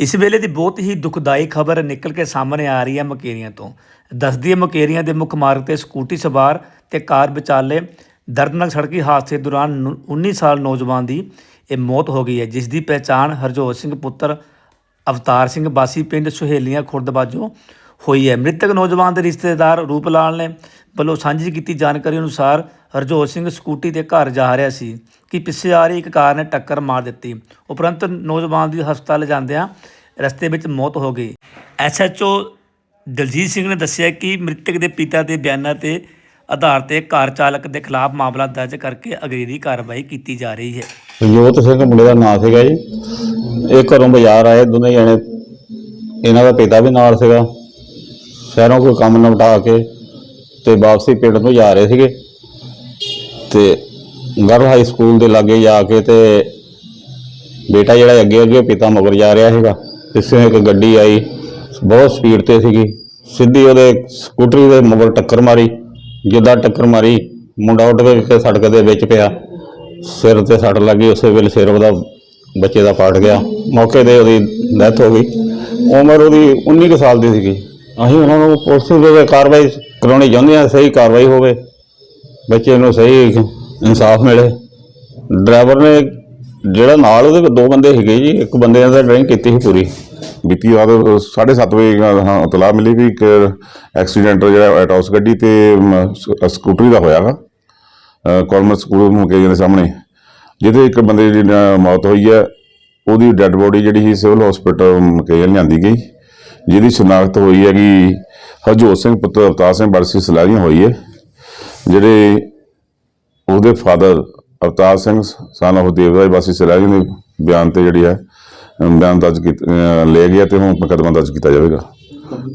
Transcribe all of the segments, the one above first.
ਇਸ ਵੇਲੇ ਦੀ ਬਹੁਤ ਹੀ ਦੁਖਦਾਈ ਖਬਰ ਨਿਕਲ ਕੇ ਸਾਹਮਣੇ ਆ ਰਹੀ ਹੈ ਮਕੇਰੀਆਂ ਤੋਂ। ਦੱਸਦੀ ਹੈ ਮਕੇਰੀਆਂ ਦੇ ਮੁੱਖ ਮਾਰਗ ਤੇ ਸਕੂਟੀ ਸਵਾਰ ਤੇ ਕਾਰ ਵਿਚਾਲੇ ਦਰਦਨਾਕ ਸੜਕੀ ਹਾਦਸੇ ਦੌਰਾਨ ਨੂੰ- 19 ਸਾਲ ਨੌਜਵਾਨ ਦੀ ਇਹ ਮੌਤ ਹੋ ਗਈ ਹੈ, ਜਿਸ ਦੀ ਪਹਿਚਾਣ ਹਰਜੋਤ ਸਿੰਘ ਪੁੱਤਰ ਅਵਤਾਰ ਸਿੰਘ ਬਾਸੀ ਪਿੰਡ ਸੁਹੇਲੀਆਂ ਖੁਰਦ ਬਾਜੋਂ ਹੋਈ ਹੈ। ਮ੍ਰਿਤਕ ਨੌਜਵਾਨ ਦੇ ਰਿਸ਼ਤੇਦਾਰ ਰੂਪ ਲਾਲ ਨੇ ਵੱਲੋਂ ਸਾਂਝੀ ਕੀਤੀ ਜਾਣਕਾਰੀ ਅਨੁਸਾਰ ਹਰਜੋਤ ਸਿੰਘ ਸਕੂਟੀ ਤੇ ਘਰ ਜਾ ਰਿਹਾ ਸੀ ਕਿ ਪਿੱਛੇ ਆ ਰਹੀ ਇੱਕ ਕਾਰ ਨੇ ਟੱਕਰ ਮਾਰ ਦਿੱਤੀ। ਉਪਰੰਤ ਨੌਜਵਾਨ ਦੀ ਹਸਪਤਾਲ ਜਾਂਦਿਆਂ ਰਸਤੇ ਵਿੱਚ ਮੌਤ ਹੋ ਗਈ। ਐਸਐਚਓ ਦਲਜੀਤ ਸਿੰਘ ਨੇ ਦੱਸਿਆ ਕਿ ਮ੍ਰਿਤਕ ਦੇ ਪਿਤਾ ਦੇ ਬਿਆਨਾਂ ਤੇ ਆਧਾਰ ਤੇ ਕਾਰ ਚਾਲਕ ਦੇ ਖਿਲਾਫ ਮਾਮਲਾ ਦਰਜ ਕਰਕੇ ਅਗਲੇਰੀ ਕਾਰਵਾਈ ਕੀਤੀ ਜਾ ਰਹੀ ਹੈ। ਜੋਤ ਸਿੰਘ ਮੁੰਡੇ ਦਾ ਨਾਂ ਸੀਗਾ ਜੀ। ਇਹ ਘਰੋਂ ਬਾਜ਼ਾਰ ਆਏ। ਦੋਨੇ ਜਣੇ ਇਹਨਾਂ ਦਾ ਪਿਤਾ ਵੀ ਨਾਲ ਸੀਗਾ। ਸ਼ਹਿਰੋਂ ਕੋਈ ਕੰਮ ਨਿਪਟਾ ਕੇ ਤੇ ਵਾਪਸੀ ਪਿੰਡ ਨੂੰ ਜਾ ਰਹੇ ਸੀਗੇ। ਤੇ ਗਰਲ ਹਾਈ ਸਕੂਲ ਦੇ ਲਾਗੇ ਜਾ ਕੇ ਤੇ ਬੇਟਾ ਜਿਹੜਾ ਅੱਗੇ ਅੱਗੇ ਪਿਤਾ ਮਗਰ ਜਾ ਰਿਹਾ ਸੀਗਾ। ਪਿੱਛੇ ਇੱਕ ਗੱਡੀ ਆਈ, ਬਹੁਤ ਸਪੀਡ ਤੇ ਸੀਗੀ। ਸਿੱਧੀ ਉਹਦੇ ਸਕੂਟਰੀ ਦੇ ਮਗਰ ਟੱਕਰ ਮਾਰੀ। ਜਿੱਦਾਂ ਟੱਕਰ ਮਾਰੀ, ਮੁੰਡਾ ਉੱਡ ਕੇ ਸੜਕ ਦੇ ਵਿੱਚ ਪਿਆ। ਸਿਰ ਤੇ ਸੱਟ ਲੱਗੀ, ਉਸੇ ਵੇਲੇ ਸਿਰ ਉਹਦਾ ਬੱਚੇ ਦਾ ਪਾਟ ਗਿਆ। ਮੌਕੇ ਤੇ ਉਹਦੀ ਡੈਥ ਹੋ ਗਈ। ਉਮਰ ਉਹਦੀ 19 ਕੁ ਸਾਲ ਦੀ ਸੀਗੀ। ਅਸੀਂ ਉਹਨਾਂ ਨੂੰ ਪੁਲਿਸ ਦੇ ਕਾਰਵਾਈ ਕਰਾਉਣੀ ਚਾਹੁੰਦੇ ਹਾਂ, ਸਹੀ ਕਾਰਵਾਈ ਹੋਵੇ, ਬੱਚੇ ਨੂੰ ਸਹੀ ਇਨਸਾਫ ਮਿਲੇ। ਡਰਾਈਵਰ ਨੇ ਜਿਹੜਾ ਨਾਲ ਉਹਦੇ ਦੋ ਬੰਦੇ ਸੀਗੇ ਜੀ, ਇੱਕ ਬੰਦੇ ਨੇ ਤਾਂ ਡਰਾਈਵਿੰਗ ਕੀਤੀ ਸੀ ਪੂਰੀ। ਬੀਤੀ ਰਾਤ 7:30 ਵਜੇ ਹਾਂ, ਇਤਲਾਹ ਮਿਲੀ ਵੀ ਇੱਕ ਐਕਸੀਡੈਂਟ ਜਿਹੜਾ ਐਟੋਸ ਗੱਡੀ ਤੇ ਸਕੂਟਰੀ ਦਾ ਹੋਇਆਗਾ ਕਾਨਵੈਂਟ ਸਕੂਲ ਮੁਕੇਰੀਆਂ ਦੇ ਸਾਹਮਣੇ। ਜਿਹਦੇ ਇੱਕ ਬੰਦੇ ਦੀ ਮੌਤ ਹੋਈ ਹੈ। ਉਹਦੀ ਡੈੱਡ ਬੋਡੀ ਜਿਹੜੀ ਸੀ ਸਿਵਲ ਹਸਪੀਟਲ ਮੁਕੇਰੀਆਂ ਲਿਆਂਦੀ ਗਈ। ਜਿਹਦੀ ਸ਼ਨਾਖਤ ਹੋਈ ਹੈ ਕਿ ਹਰਜੋਤ ਸਿੰਘ ਪੁੱਤਰ ਅਵਤਾਰ ਸਿੰਘ ਬਰਸੀ ਸਲਾਹੀਆਂ ਹੋਈ ਹੈ ਜਿਹੜੇ ਉਹਦੇ ਫਾਦਰ ਅਵਤਾਰ ਸਿੰਘ ਸਨ, ਉਹ ਦੇਵਰਾਜ ਵਾਸੀ ਸਲਾਹੀਆਂ ਦੇ ਬਿਆਨ ਤੇ ਜਿਹੜੀ ਹੈ ਬਿਆਨ ਦਰਜ ਕੀਤ- ਅਹ, ਲੈ ਗਿਆ ਤੇ ਹੁਣ ਮੁਕੱਦਮਾ ਦਰਜ ਕੀਤਾ ਜਾਵੇਗਾ।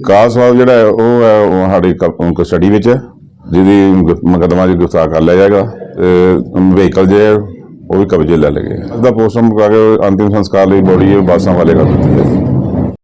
ਕਾਰ ਸਵਾਲ ਜਿਹੜਾ ਹੈ, ਉਹ ਹੈ, ਉਹ ਸਾਡੀ ਕਸਟਡੀ ਵਿੱਚ ਹੈ, ਜਿਹਦੀ ਮੁਕੱਦਮਾ ਜੀ ਗ੍ਰਿਫਤਾਰ ਕਰ ਲਿਆ ਜਾਏਗਾ, ਤੇ ਵਹੀਕਲ ਜੇ ਉਹ ਵੀ ਕਬਜ਼ੇ ਲੈ ਲਏ ਗਏ ਇਹਦਾ ਪੋਸਟਮਾਰਟਮ ਕਰਾ ਕੇ ਅੰਤਿਮ ਸੰਸਕਾਰ ਲਈ ਬੋਡੀ ਬਾਸਾਂ ਵਾਲੇ ਕਰ ਦਿੱਤੀ ਜਾਏਗੀ।